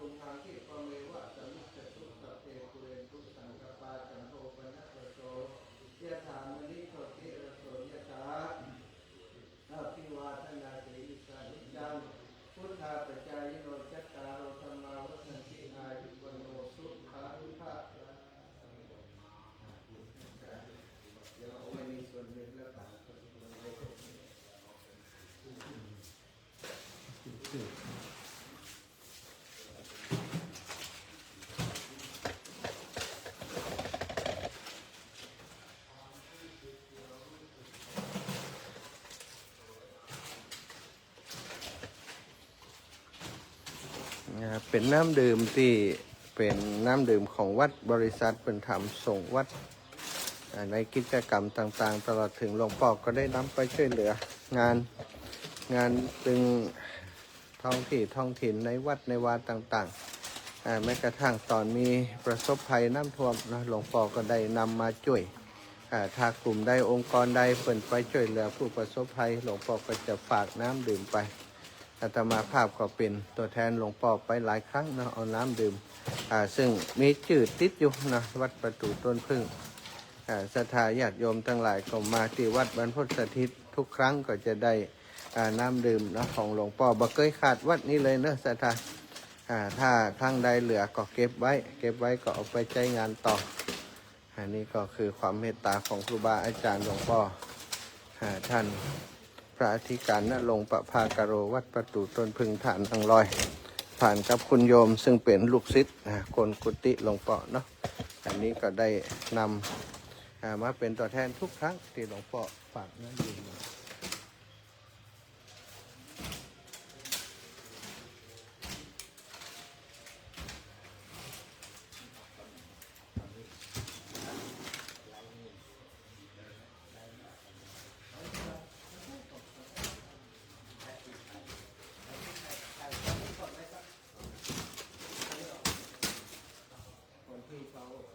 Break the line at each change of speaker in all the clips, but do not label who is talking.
ตุมภาคิปเมว่าจะสมิจตุสัพเพปุเรนตุสังกปาจันโทปนัสโสยะถามนิโสติระโสยะถาอภิวาทนาสีสานจังพุทธาปัจจายโน
นะครับเป็นน้ำดื่มที่เป็นน้ำดื่มของวัดบริษัทเป็นทำส่งวัดในกิจกรรมต่างๆ ตลอดถึงหลวงพ่อก็ได้นำไปช่วยเหลืองานงานตึงท้องที่ท้องถิ่นในวัดในวาต่างๆแม้กระทั่งตอนมีประสบภัยน้ำท่วมนะหลวงพ่อก็ได้นำมาช่วยอ่าถ้ากลุ่มใดองค์กรใดเปิ่นไปช่วยเหลือผู้ประสบภัยหลวงพ่อก็จะฝากน้ำดื่มไป อาตมาภาพก็เป็นตัวแทนหลวงพ่อไปหลายครั้งนะเอาน้ำดื่มอ่าซึ่งมีจืดติดอยู่นะวัดประตูต้นพึ่งอ่าศรัทธาญาติโยมทั้งหลายก็มาที่วัดบรรพตสถิตทุกครั้งก็จะได้อ่าน้ำดื่มนะของหลวงพ่อบ่เคยขาดวัดนี้เลยเนอะศรัทธาอ่าถ้าครั้งใดเหลือก็เก็บไว้ เก็บไว้ก็เอาไปใช้งานต่ออันนี้ก็คือความเมตตาของครูบาอาจารย์หลวงพ่ออ่าท่าน ระอธิการณลงค์ประภากโรวัดประตูต้นพึงฐานอังลอย ผ่านกับคุณโยมซึ่งเป็นลูกศิษย์คนกุติหลวงพ่อเนาะอันนี้ก็ได้นำมาเป็นตัวแทนทุกครั้งที่หลวงพ่อฝากนั้นอยู่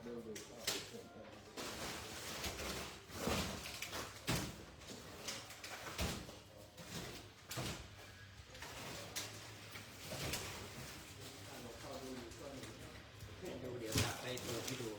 đều được
ดูเดี๋ยวตัดไปตัวที่ดู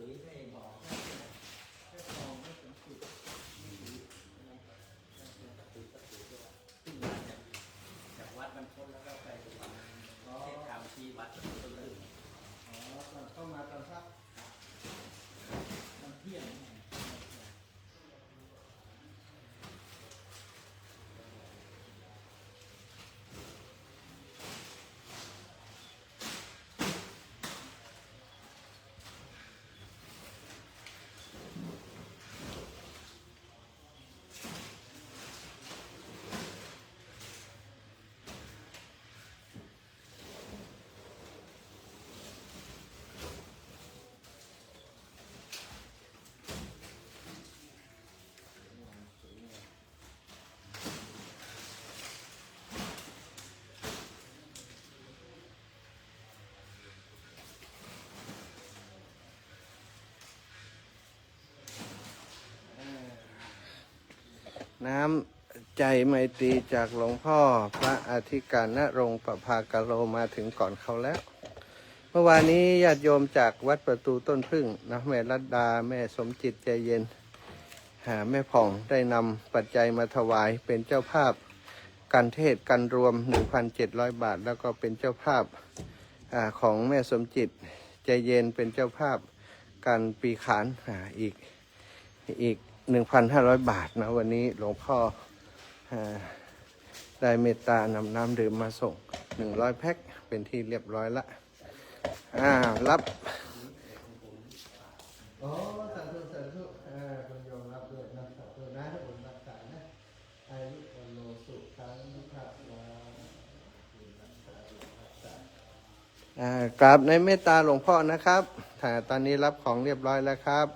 servicio
น้ำใจไมตรีจากหลวงพ่อพระอธิการณรงค์ประภากโลมาถึงก่อนเขาแล้ว เมื่อวานนี้ญาติโยมจากวัดประตูต้นพึ่งนะแม่รัตดาแม่สมจิตใจเย็น หาแม่ผ่องได้นำปัจจัยมาถวายเป็นเจ้าภาพการเทศกันรวม 1,700 บาท แล้วก็เป็นเจ้าภาพอของแม่สมจิตใจเย็นเป็นเจ้าภาพการปีขานออีกอีก 1,500บาทนะ วันนี้หลวงพ่อได้เมตตานำน้ำดื่มมาส่ง100แพ็คเป็นที่เรียบร้อยละอ่ารับโอ้สาธุสาธุอ่าคุณโยมรับด้วยนะสาธุนะบุญรักษานะอายุวันโนสุขังภะลาบุญรักษาบุญรักษาอ่ากราบในเมตตาหลวงพ่อนะครับตอนนี้รับของเรียบร้อยแล้วครับ